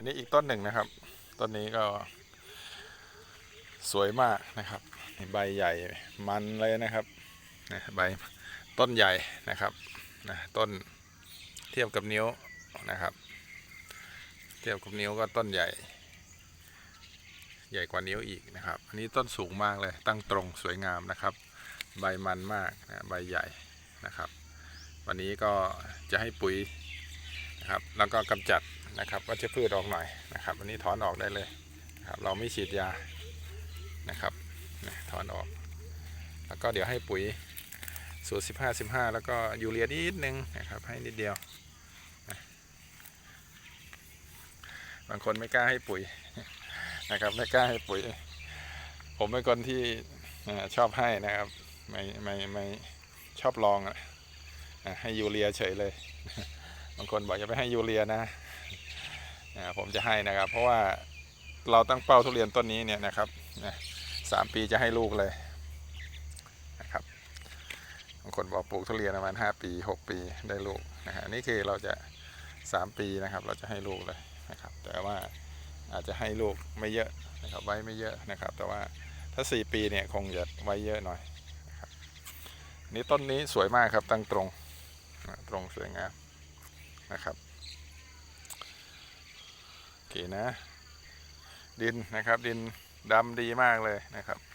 อันนี้อีกต้นหนึ่งนะครับ ต้นนี้ก็สวยมากนะครับใบใหญ่มันเลยนะครับนะใบต้นใหญ่นะครับนะต้นเทียบกับนิ้วนะครับ เทียบกับนิ้วก็ต้นใหญ่ ใหญ่กว่านิ้วอีกนะครับ อันนี้ต้นสูงมากเลยตั้งตรงสวยงามนะครับ ใบมันมากนะใบใหญ่นะครับ วันนี้ก็จะให้ปุ๋ยนะครับแล้วก็กำจัด นะครับวัชพืชออกหน่อยนะครับวันนี้ถอนออกได้เลยนะครับเราไม่ฉีดยานะครับถอนออก แล้วก็เดี๋ยวให้ปุ๋ยสูตร15 15 แล้วก็ยูเรียนิดนึงนะครับให้นิดเดียว บางคนไม่กล้าให้ปุ๋ยนะครับไม่กล้าให้ปุ๋ย ผมเป็นคนที่ชอบให้นะครับไม่ไม่ไม่ชอบลองอะให้ยูเรียเฉยเลย บางคนบอกอย่าไปให้ยูเรียนะ ผมจะให้นะครับ เพราะว่าเราตั้งเป้าทุเรียนต้นนี้เนี่ยนะครับสามปีจะให้ลูกเลยนะครับบางคนบอกปลูกทุเรียนประมาณห้าปีหกปีได้ลูกนะฮะนี่คือเราจะสามปีนะครับ เราจะให้ลูกเลยนะครับ แต่ว่าอาจจะให้ลูกไม่เยอะนะครับไว้ไม่เยอะนะครับ แต่ว่าถ้าสี่ปีเนี่ยคงจะไว้เยอะหน่อยนี่ต้นนี้สวยมากครับตั้งตรงตรงสวยงามนะครับ เคนะ ดินนะครับ ดินดำดีมากเลยนะครับ